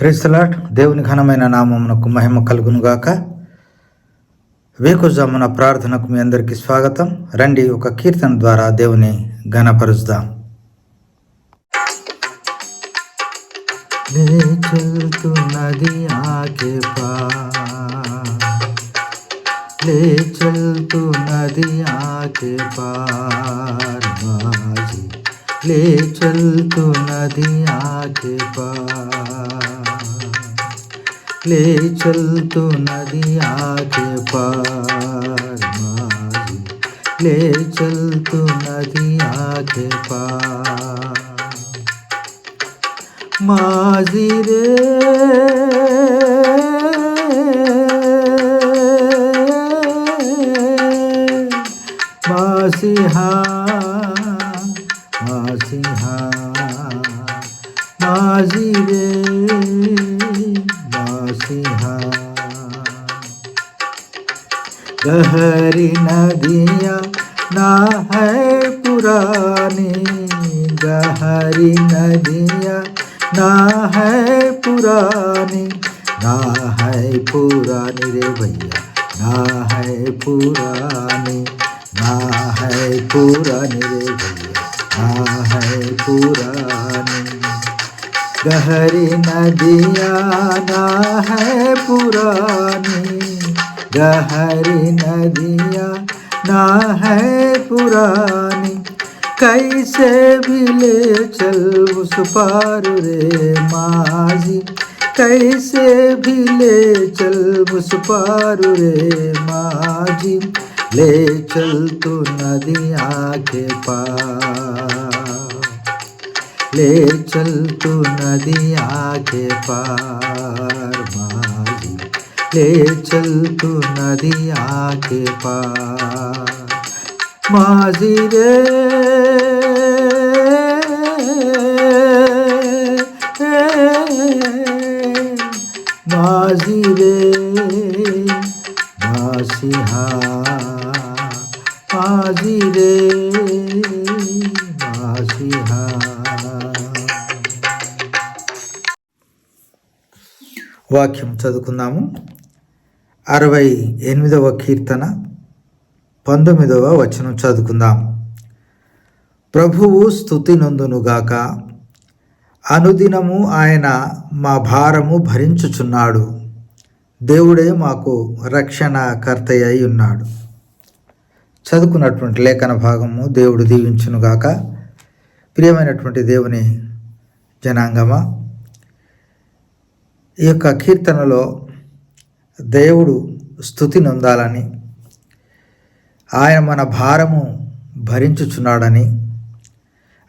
ప్రేస్తలాట్ దేవుని ఘనమైన నామమునకు మహిమ కలుగునుగాక వేకుజామున ప్రార్థనకు మీ అందరికీ స్వాగతం రండి ఒక కీర్తన ద్వారా దేవుని ఘనపరుచుదాం లేచుతున్నది ఆకే ले चल तू नदी आके पार बाजी ले चल तू नदी आके पार ले चल तू नदी आके पार बाजी ले चल तू नदी आके पार माजी रे मासिहा मासिहा गहरी नदिया ना है पुरानी। गहरी नदिया ना है पुरानी। ना है पुरानी रे भैया, ना है पुरानी। ना है पुरानी रे भैया, ना है पुरानी। गहरी नदिया ना है पुरानी। गहरी नदिया ना है पुरानी। कैसे भी ले चल उस पार रे माजी। कैसे भी ले चल उस पार रे माजी। ले चल तू नदिया के पार। ले चल तू नदिया के पार। ले चल तू नदिया के पार माजी रे माजी रे मासिहा माजी रे मासिहा వాక్యం చదువుకుందాము అరవై ఎనిమిదవ కీర్తన పంతొమ్మిదవ వచనం చదువుకుందాం. ప్రభువు స్థుతి నందునుగాక అనుదినము ఆయన మా భారము భరించుచున్నాడు. దేవుడే మాకు రక్షణ కర్తయ్య ఉన్నాడు. చదువుకున్నటువంటి లేఖన భాగము దేవుడు దీవించునుగాక. ప్రియమైనటువంటి దేవుని జనాంగమా ఈ యొక్క కీర్తనలో దేవుడు స్థుతి నొందాలని ఆయన మన భారము భరించుచున్నాడని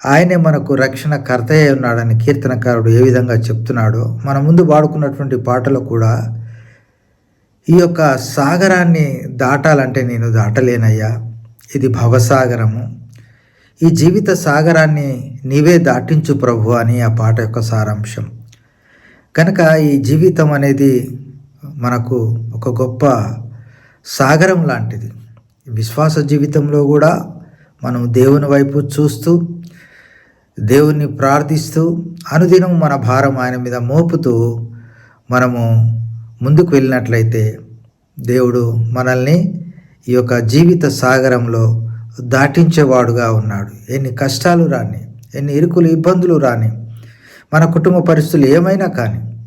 ఆయనే మనకు రక్షణ కర్తయ్య ఉన్నాడని కీర్తనకారుడు ఏ విధంగా చెప్తున్నాడో మన ముందు వాడుకున్నటువంటి పాటలో కూడా ఈ యొక్క సాగరాన్ని దాటాలంటే నేను దాటలేనయ్యా. ఇది భవసాగరము. ఈ జీవిత సాగరాన్ని నీవే దాటించు ప్రభు అని ఆ పాట యొక్క సారాంశం. కనుక ఈ జీవితం అనేది మనకు ఒక గొప్ప సాగరం లాంటిది. విశ్వాస జీవితంలో కూడా మనం దేవుని వైపు చూస్తూ దేవుణ్ణి ప్రార్థిస్తూ అనుదినం మన భారం ఆయన మీద మోపుతూ మనము ముందుకు వెళ్ళినట్లయితే దేవుడు మనల్ని ఈ యొక్క జీవిత సాగరంలో దాటించేవాడుగా ఉన్నాడు. ఎన్ని కష్టాలు రాని ఎన్ని ఇరుకులు ఇబ్బందులు రాని మన కుటుంబ పరిస్థితులు ఏమైనా కానీ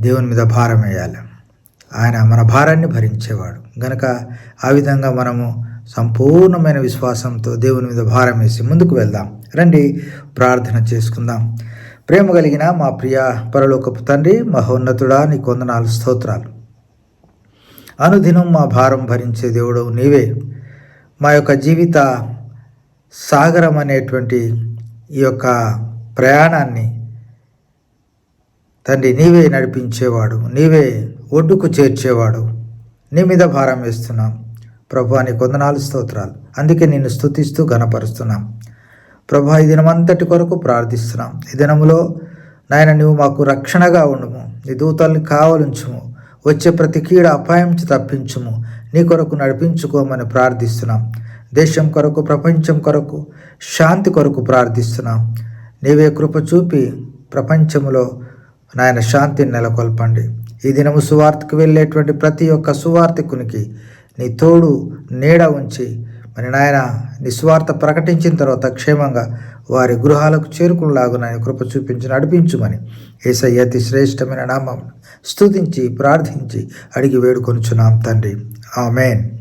దేవుని మీద భారం వేయాలి. ఆయన మన భారాన్ని భరించేవాడు. గనక ఆ విధంగా మనము సంపూర్ణమైన విశ్వాసంతో దేవుని మీద భారం వేసి ముందుకు వెళ్దాం. రండి ప్రార్థన చేసుకుందాం. ప్రేమ కలిగిన మా ప్రియ పరలోకపు తండ్రి మహోన్నతుడా నీ కొందనాలు స్తోత్రాలు. అనుదినం మా భారం భరించే దేవుడు నీవే. మా యొక్క జీవిత సాగరం అనేటువంటి ఈ యొక్క ప్రయాణాన్ని తండ్రి నీవే నడిపించేవాడు నీవే ఒడ్డుకు చేర్చేవాడు. నీ మీద భారం వేస్తున్నాం. ప్రభా నీ కొందనాలు స్తోత్రాలు. అందుకే నిన్ను స్తుతిస్తూ గనపరుస్తున్నాం ప్రభా ఈ దినమంతటి కొరకు ప్రార్థిస్తున్నాం. ఈ దినములో నాయన నువ్వు మాకు రక్షణగా ఉండుము. నీ దూతల్ని కావలించుము. వచ్చే ప్రతి కీడ అపాయం తప్పించుము. నీ కొరకు నడిపించుకోమని ప్రార్థిస్తున్నాం. దేశం కొరకు ప్రపంచం కొరకు శాంతి కొరకు ప్రార్థిస్తున్నాం. నీవే కృప చూపి ప్రపంచంలో నాయన శాంతిని నెలకొల్పండి. ఈ దినము సువార్తకు వెళ్ళేటువంటి ప్రతి ఒక్క సువార్తికునికి నీ తోడు నీడ ఉంచి మరి నాయన నిస్వార్థ ప్రకటించిన తర్వాత క్షేమంగా వారి గృహాలకు చేరుకునేలాగా నాయన కృప చూపించి నడిపించుమని ఏసయ్య అతి శ్రేష్టమైన నామం స్తుతించి ప్రార్థించి అడిగి వేడుకొనుచున్నాం తండ్రి. ఆమెన్.